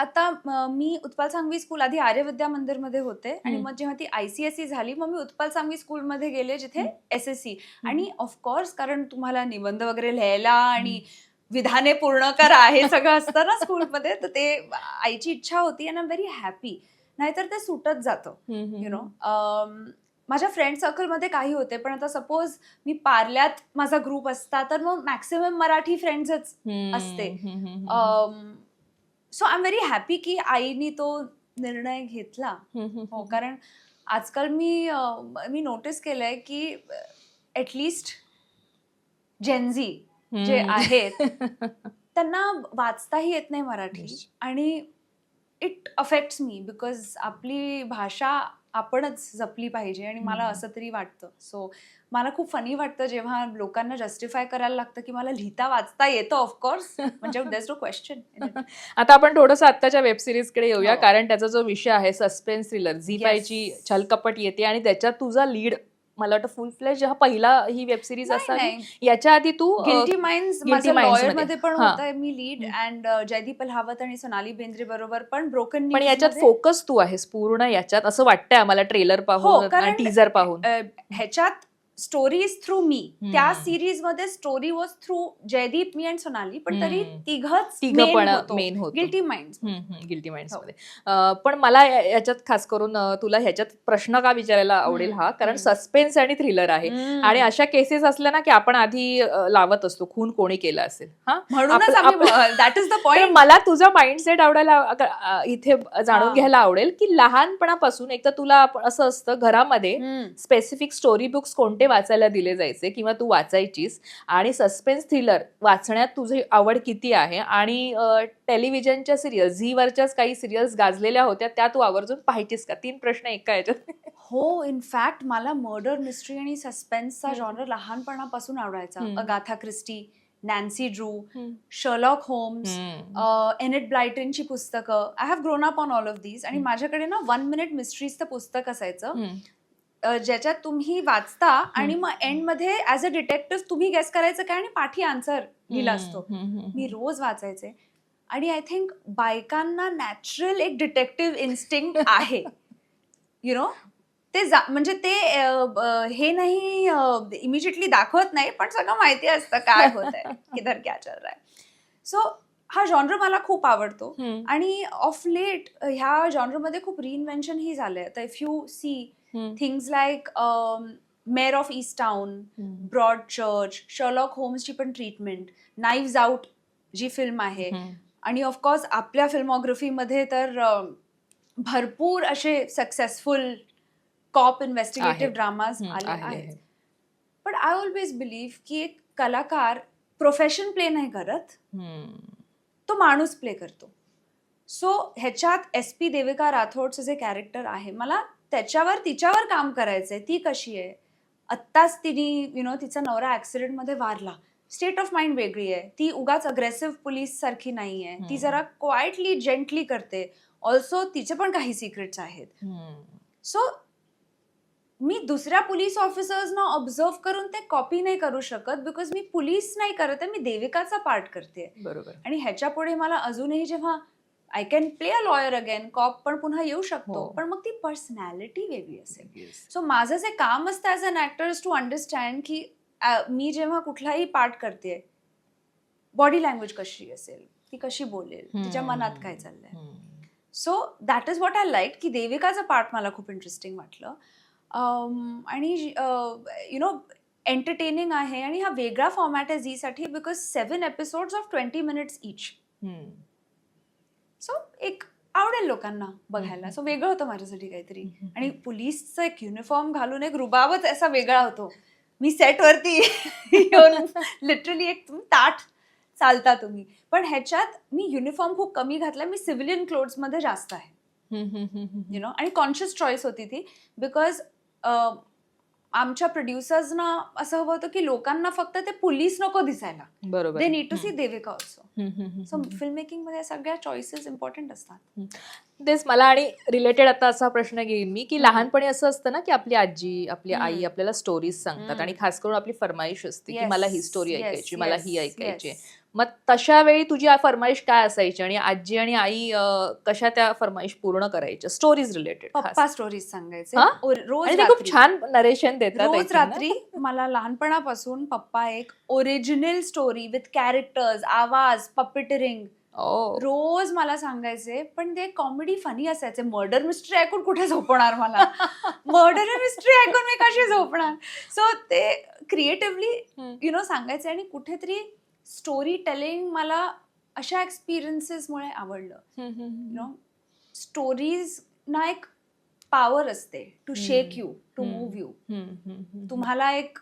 आता म, उत्पल सांगवी स्कूल आधी आर्य विद्या मंदिरमध्ये होते आणि. मग जेव्हा ती आयसीएसई झाली मग मी उत्पल सांगवी स्कूल मध्ये गेले जिथे. एस एस सी आणि ऑफकोर्स कारण तुम्हाला निबंध वगैरे लिहायला आणि विधाने पूर्ण करा हे सगळं असतं ना स्कूलमध्ये तर ते आईची इच्छा होती आणि आय व्हेरी हॅपी नाहीतर ते सुटत जातं यु नो माझ्या फ्रेंड सर्कलमध्ये काही होते पण आता सपोज मी पार्ल्यात माझा ग्रुप असता तर मग मॅक्सिमम मराठी फ्रेंड्सच असते. So I am very happy की आईनी तो निर्णय घेतला. हो कारण आजकाल मी अं, मी नोटीस केलंय की ॲटलिस्ट जेन्झी जे आहेत त्यांना वाचताही येत नाही मराठी. Yes. आणि इट अफेक्ट्स मी बिकॉज आपली भाषा आपणच जपली पाहिजे आणि मला. असं तरी वाटतं सो मला खूप फनी वाटतं जेव्हा लोकांना जस्टिफाय करायला लागतं की मला लिहिता वाचता येतं ऑफकोर्स म्हणजे नो क्वेश्चन आता आपण थोडंसं आत्ताच्या वेब सिरीजकडे येऊया हो. कारण त्याचा जो विषय आहे सस्पेन्स थ्रिलर झी. फायची छलकपट येते आणि त्याच्यात तुझा लीड मला वाटतं फुल फ्लेज हा पहिला ही वेब सिरीज असावी याच्या आधी तू गिल्टी माइंड्स Guilty माझं Minds लॉयरमध्ये. पण. होतं मी लीड. अँड जयदीप अल्हावत आणि सोनाली बेंद्रे बरोबर पण ब्रोकन पण याच्यात फोकस तू आहेस पूर्ण याच्यात असं वाटतंय आम्हाला ट्रेलर पाहून हो, कारण- टीजर पाहून ह्याच्यात स्टोरी इज थ्रू मी. त्या सिरीजमध्ये स्टोरी वॉज थ्रू जयदीप मी अँड सोनाली. पण तरी. तिघच तिघं पण मेन होतो. गिल्टी माइंड गिल्टी माइंड्स हो. मध्ये. पण मला याच्यात खास करून तुला ह्याच्यात प्रश्न का विचारायला आवडेल हा? कारण. सस्पेन्स आणि थ्रिलर आहे. आणि अशा केसेस असल्या ना की आपण आधी लावत असतो. खून कोणी केला असेल. हा? म्हणूनच दॅट इज द पॉइंट मला तुझा माइंडसेट आवडायला इथे जाणून. घ्यायला आवडेल की लहानपणापासून एक तर तुला असं असतं घरामध्ये स्पेसिफिक स्टोरी बुक्स कोणते वाचायला दिले जायचे किंवा तू वाचायचीस. आणि सस्पेन्स थ्रिलर वाचण्यात तुझी आवड किती आहे? आणि टेलिव्हिजनच्या सिरियल झीवरच्याच काही सिरियल्स गाजलेल्या होत्या त्या तू आवर्जून पाहायचीस का? तीन प्रश्न एका याच्यात हो इनफॅक्ट मला मर्डर मिस्ट्री आणि सस्पेन्सचा. जॉनर लहानपणापासून आवडायचा. Agatha Christie Nancy Drew Sherlock Holmes. Enid ब्लायटनची पुस्तकं. I have grown up on all of these आणि. माझ्याकडे ना वन मिनिट मिस्ट्रीजचं पुस्तक असायचं. ज्याच्यात तुम्ही वाचता आणि मग एंडमध्ये ऍज अ डिटेक्टिव्ह तुम्ही गेस करायचं काय आणि पाठी आन्सर लिहिला असतो. मी रोज वाचायचे. आणि आय थिंक बायकांना नॅचरल एक डिटेक्टिव्ह इन्स्टिंक्ट आहे. यु नो ते जा म्हणजे ते हे नाही इमिजिएटली दाखवत नाही पण सगळं माहिती असतं काय होत आहे किधर क्या चल रहा है. सो हा जॉनर मला खूप आवडतो. आणि ऑफ लेट ह्या जॉनरमध्ये खूप रिइन्व्हेन्शन ही झालंय. आता if you see. Things like Mare of East Town. Broadchurch Sherlock होम्सची पण ट्रीटमेंट नाईव्ज आउट जी फिल्म आहे. आणि ऑफकोर्स आपल्या फिल्मोग्राफीमध्ये तर अं, भरपूर असे सक्सेसफुल कॉप इन्व्हेस्टिगेटिव्ह. ड्रामाज. आले आहे, आहेत आहे. पण आय ऑलवेज बिलीव्ह की एक कलाकार प्रोफेशन प्ले नाही करत. तो माणूस प्ले करतो सो ह्याच्यात एस पी देविका राठोडचं जे कॅरेक्टर आहे मला त्याच्यावर तिच्यावर काम करायचंय. ती कशी आहे? आत्ताच तिने यु नो तिचा नवरा ऍक्सिडेंटमध्ये वारला. स्टेट ऑफ माइंड वेगळी आहे. ती उगाच अग्रेसिव्ह पोलीस सारखी नाही आहे ती. जरा क्वाइटली जेंटली करते. ऑल्सो तिचे पण काही सिक्रेट्स आहेत. सो मी दुसऱ्या पोलीस ऑफिसर्सना ऑब्झर्व करून ते कॉपी नाही करू शकत बिकॉज मी पोलीस नाही करत आहे मी देविकाचा पार्ट करते. बरोबर. आणि ह्याच्या पुढे मला अजूनही जेव्हा I can play a lawyer again cop पण पुन्हा येऊ शकतो हो. पण मग ती पर्सनॅलिटी वेगळी असेल. सो माझं जे काम असतं as an actor to understand की मी जेव्हा कुठलाही पार्ट करते बॉडी लँग्वेज कशी असेल ती कशी बोलेल तिच्या. मनात काय चाललंय. So that is what I like की देविकाचं पार्ट मला खूप इंटरेस्टिंग वाटलं आणि यु नो एंटरटेनिंग आहे आणि हा वेगळा फॉर्मॅट आहे झीसाठी because seven episodes of twenty minutes each एक आवडेल लोकांना बघायला. सो वेगळं होतं माझ्यासाठी काहीतरी. आणि पोलीसचा एक युनिफॉर्म घालून एक रुबाबच असा वेगळा होतो. मी सेटवरती येऊन लिटरली एक तुम्ही ताट चालता तुम्ही. पण ह्याच्यात मी युनिफॉर्म खूप कमी घातला मी सिव्हिलियनमध्ये जास्त आहे. यु नो आणि कॉन्शियस चॉईस होती ती. बिकॉज आमच्या प्रोड्युसर्सना असं हवं होतं की लोकांना फक्त ते पोलीस नको दिसायला. बरोबर. They need to see. Devika also so. Film मेकिंगमध्ये सगळ्या चॉईसेस इम्पॉर्टंट असतात. तेच मला आणि रिलेटेड आता असा प्रश्न घेईन मी की. लहानपणी असं असतं ना की आपली आजी आपली आई. आपल्याला स्टोरीज सांगतात. आणि खास करून आपली फरमाईश असते की Yes, मला ही स्टोरी yes, ऐकायची मला ही ऐकायची yes. मग तशा वेळी तुझी आ- फरमाईश काय असायची आणि आजी आणि आई अं, कशा त्या फरमाईश पूर्ण करायच्या स्टोरीज रिलेटेड पप्पा स्टोरीज सांगायचे हा? रोज आणि ते खूप रात्री. छान नरेशन देतात I रोज think ना. रात्री मला लहानपणापासून पप्पा एक ओरिजिनल स्टोरी विथ कॅरेक्टर्स आवाज पपिटरिंग. रोज मला सांगायचे पण ते कॉमेडी फनी असायचे मर्डर मिस्ट्री ऐकून कुठे झोपणार मला मर्डर मिस्ट्री ऐकून मी कशी झोपणार सो ते क्रिएटिव्हली. यु नो सांगायचे आणि कुठेतरी स्टोरी टेलिंग मला अशा एक्सपिरियन्सेसमुळे आवडलं यु नो स्टोरीज ना एक पॉवर असते to shake. You to. Move you. तुम्हाला एक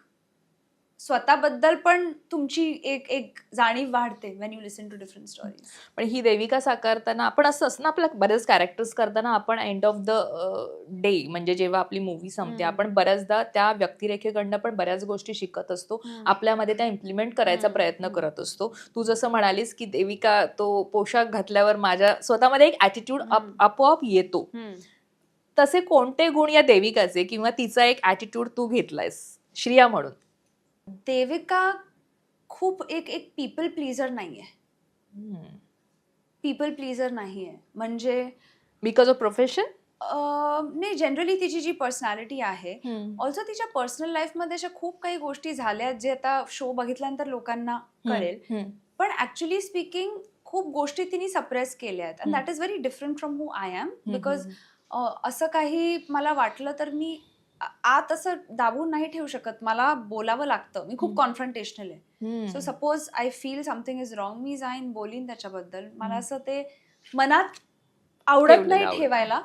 स्वतःबद्दल पण तुमची एक एक जाणीव वाढते when you listen to different stories पण ही देविका साकारताना आपण असं असं ना आपल्या बरेच कॅरेक्टर्स करताना आपण एंड ऑफ द डे म्हणजे जेव्हा आपली मूवी संपते. आपण बऱ्याचदा त्या व्यक्तिरेखेकडनं पण बऱ्याच गोष्टी शिकत असतो. आपल्यामध्ये त्या इम्प्लिमेंट करायचा प्रयत्न. करत असतो. तू जसं म्हणालीस की देविका तो पोशाख घातल्यावर माझ्या स्वतःमध्ये एक ऍटिट्यूड हम्म. आपोआप येतो. तसे कोणते गुण या देविकाचे किंवा तिचा एक ऍटिट्यूड तू घेतलायस? श्रिया म्हणून. देविका खूप एक एक पीपल प्लीजर नाहीये. पीपल प्लीजर नाहीये. म्हणजे बिकॉज ऑफ प्रोफेशन नाही जनरली तिची जी पर्सनॅलिटी आहे ऑल्सो तिच्या पर्सनल लाईफमध्ये अशा खूप काही गोष्टी झाल्या जे आता शो बघितल्यानंतर लोकांना कळेल. पण ऍक्च्युली स्पीकिंग खूप गोष्टी तिने सप्रेस केल्या आहेत. And. That is very different from who I am because असं काही मला वाटलं तर मी आत असं दाबून नाही ठेवू शकत. मला बोलावं लागतं. मी खूप. कॉन्फ्रंटेशनल आहे. So suppose I feel something is wrong मी जाईन बोलीन त्याच्याबद्दल. मला. असं ते मनात आवडत नाही. ठेवायला.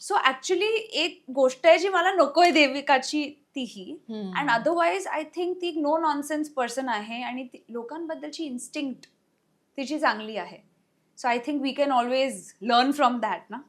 सो ऍक्च्युली एक गोष्ट आहे जी मला नकोय देविकाची तीही. अँड अदरवाईज आय थिंक ती नो नॉनसेन्स पर्सन आहे आणि लोकांबद्दलची इन्स्टिंक्ट तिची चांगली आहे. So I think we can always learn from that ना.